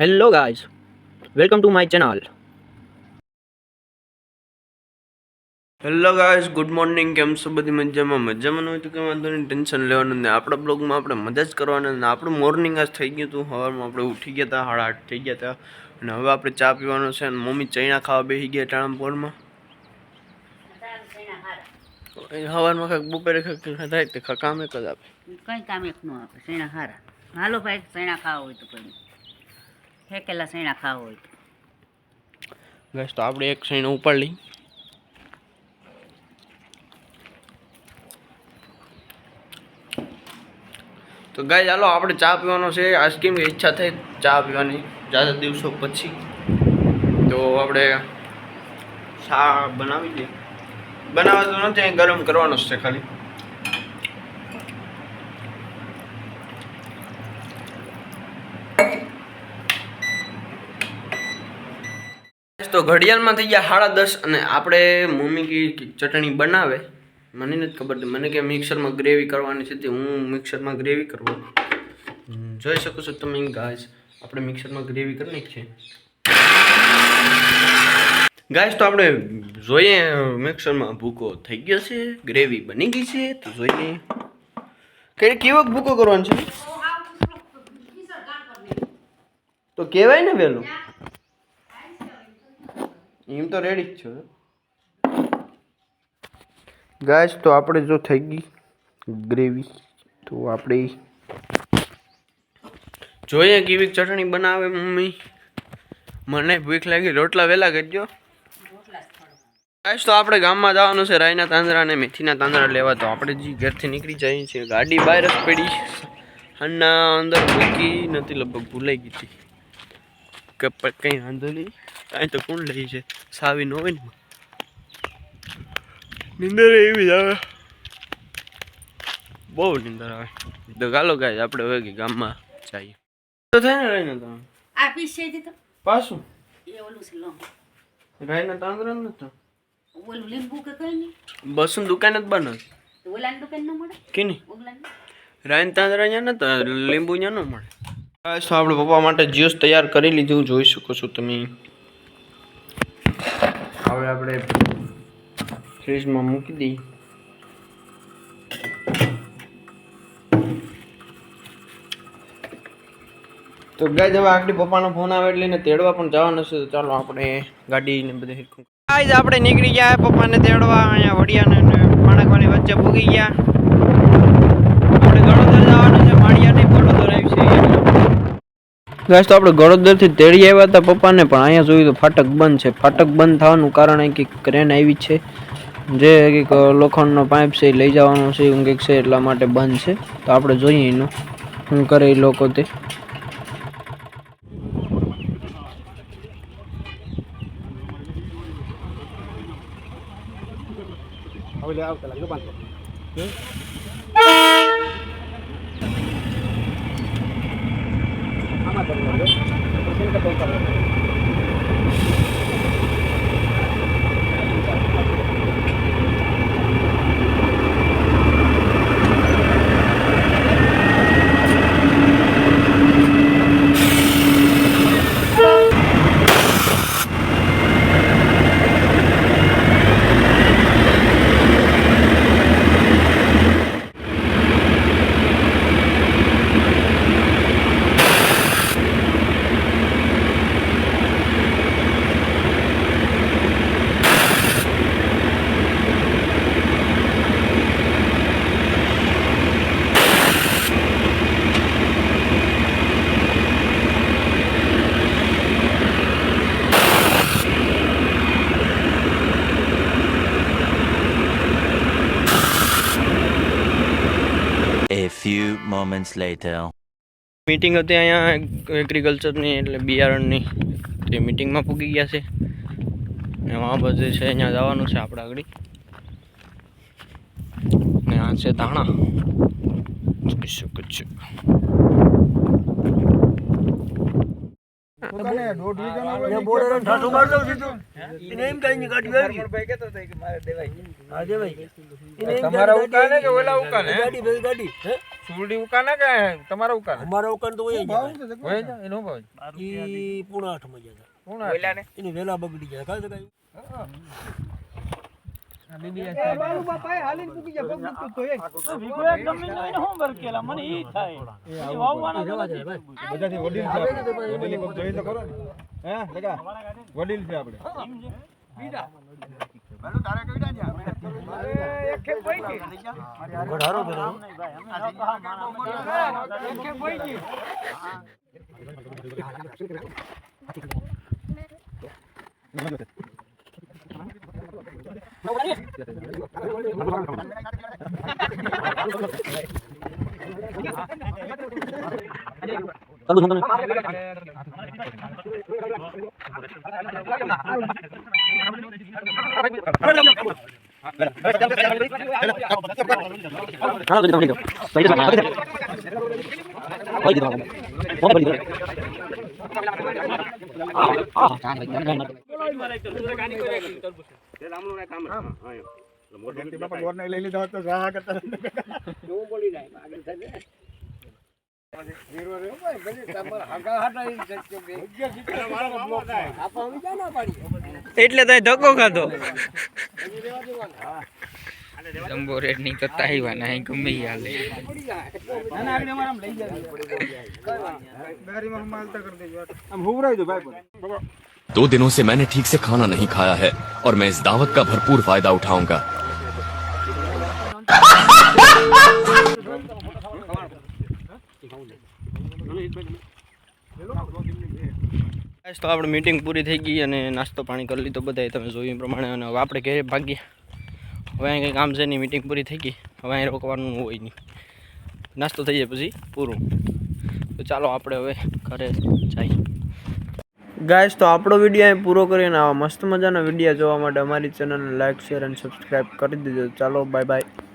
Hello guys welcome to my channel hello guys good morning કેમ છો? બધી મજામાં? મજામાં ન હોય તો કે વાંધો નહીં. ટેન્શન લેવાનું ને આપણા બ્લોગમાં આપણે મજા જ કરવાના ને. આપણું મોર્નિંગ આજ થઈ ગયું હતું. સવારમાં આપણે ઉઠી ગયા હતા. સાડા આઠ થઈ ગયા હતા. અને હવે આપણે ચા પીવાનો છે અને મમ્મી ચૈણા ખાવા બેસી ગયા ટાણાપોરમાં સવારમાં કાંઈક બપોરે કાંઈક થાય તે કામ એક જ આપે. કંઈ કામ એક નું આપે. સૈણા હારા. હાલો ભાઈ સૈણા ખાવા હોય તો કોઈ ફેંકેલા સૈણા ખાવા હોય તો? તો આપણે એક સૈણો ઉપાડી લઈ તો ગાય ચાલો આપણે ચા પીવાનો છે. આજ કેમ ઈચ્છા થઈ ચા પીવાની જ્યાદા દિવસો પછી. તો આપણે ચા બનાવી દઈએ. બનાવવા તો નથી અહીં ગરમ કરવાનો જ છે ખાલી. તો ઘડિયાળમાં થઈ ગયા સાડા દસ અને આપણે મમ્મી ચટણી બનાવે. મને નથી ખબર મને કે મિક્સરમાં ગ્રેવી કરવાની છે તે હું મિક્સરમાં ગ્રેવી કરવું જોઈ શકો છો તમે ગાઈસ આપણે મિક્સરમાં ગ્રેવી કરવાની છે ગાઈસ તો આપણે જોઈએ મિક્સરમાં ભૂકો થઈ ગયો છે ગ્રેવી બની ગઈ છે તો જોઈએ. કે કેવો ભૂકો કરવાનો છે? તો કહેવાય ને વહેલું એમ તો રેડી જ છો. ગાય તો આપણે જો થઈ ગઈ ગ્રેવી તો આપણે જોઈએ કેવી ચટણી બનાવે મમ્મી. મને ભૂખ લાગી, રોટલા વહેલા કરજો. ગાઈસ તો આપણે ગામમાં જવાનું છે, રાયના તાંદરા અને મેથીના તાંદરા લેવા. તો આપણે જે ઘરથી નીકળી જઈએ છીએ. ગાડી બહાર જ પડી. અને અંદર મૂકી નથી લગભગ ભૂલાઈ ગઈ હતી. કે કંઈ વાંધો નહીં. કાંઈ તો કોણ લઈ છે? સાવી ન હોય ને નિંદર એવી જ આવે. બહુ નિંદર આવે. તો ગાલો ગાય આપણે હવે કે ગામમાં જઈએ. તો થાય ને રાયના તાંદરા? આ છે તો. પાછું? એ ઓલું છે લો. રાયના તાંદરા નતા ઓલું લીંબુ કે કઈ નહીં બસું દુકાન જ બને તો ઓલાની દુકાન ન મળે? કેની? ઓગલાની? રાયન તાંદરા ન તો લીંબુ ન્યા ન મળે. બસ તો આપણે પપ્પા માટે જ્યુસ તૈયાર કરી લીધું. જોઈ શકો છો તમે. હવે આપણે ફ્રીજમાં મૂકી દઈએ. તો ગાય હવે આગળ પપ્પાનો ફોન આવે એટલે એને તેડવા પણ જવાનું છે. તો ચાલો આપણે ગાડી ને બધે હિરખું આપણે નીકળી ગયા પપ્પાને તેડવા. અહીંયા વડિયાને પાણકવાની વચ્ચે ભૂગી ગયા આપણે ગળોદર જવાનું છે માળિયા નહીં ગળોદર આવી છે ગાઈસ તો આપણે ગળોદરથી તેડી આવ્યા હતા પપ્પાને પણ અહીંયા જોયું તો ફાટક બંધ છે. ફાટક બંધ થવાનું કારણ એ કંઈક ક્રેન આવી છે. જે કંઈક લોખંડનો પાઇપ છે એ લઈ જવાનો છે એવું કંઈક છે એટલા માટે બંધ છે. તો આપણે જોઈએ એનું. શું કરે એ લોકો તે? A moments later. મીટિંગ હતી અહીંયા એગ્રીકલ્ચરની એટલે બિયારણની. તે મીટિંગમાં પૂગી ગયા છે. ને આ બધે છે અહીંયા જવાનું છે આપણે આગળ. ને આ છે ધાણા. જોઈ શકો તમારા ઉકાને કે ઓલા ઉકાને ગાડી ગાડી સુરડી ઉકાને કે તમારા ઉકાને અમારા ઉકાન તો હોય જ હોય છે એનો ભાવ ઈ પૂણા આઠમાં જાય પૂણા એની વેલા બગડી જાય. કાંઈ તો કાંઈ બધાથી વડીલ છે આપણે. વડીલ કોક જોઈએ તો લઈ લીધા તો રાહ કરતા. એટલે તો ધક્કો ખાધો જમ્બો રેડ ની તો તાઈવા નહીં ગમે ઈ હાલે આમ હુવરાઈ દો ભાઈ दो दिनों से मैंने ठीक से खाना नहीं खाया है और मैं इस दावत का भरपूर फायदा उठाऊंगा Guys, તો આપણે મીટિંગ પૂરી થઈ ગઈ અને નાસ્તો પાણી કરી લીધો બધાએ, તમે જોયું પ્રમાણે. અને આપણે ઘરે ભાગીએ. હવે અહીં કંઈ કામ છે નહીં મીટિંગ પૂરી થઈ ગઈ. હવે અહીં રોકવાનું હોય નહીં. નાસ્તો થઈ જાય પછી પૂરું. તો ચાલો આપણે હવે ઘરે જઈએ. ગાઈસ તો આપણો વીડિયો અહીં પૂરો કરીને આવા મસ્ત મજાના વીડિયો જોવા માટે અમારી ચેનલને લાઈક શેર અને સબસ્ક્રાઈબ કરી દેજો ચાલો બાય બાય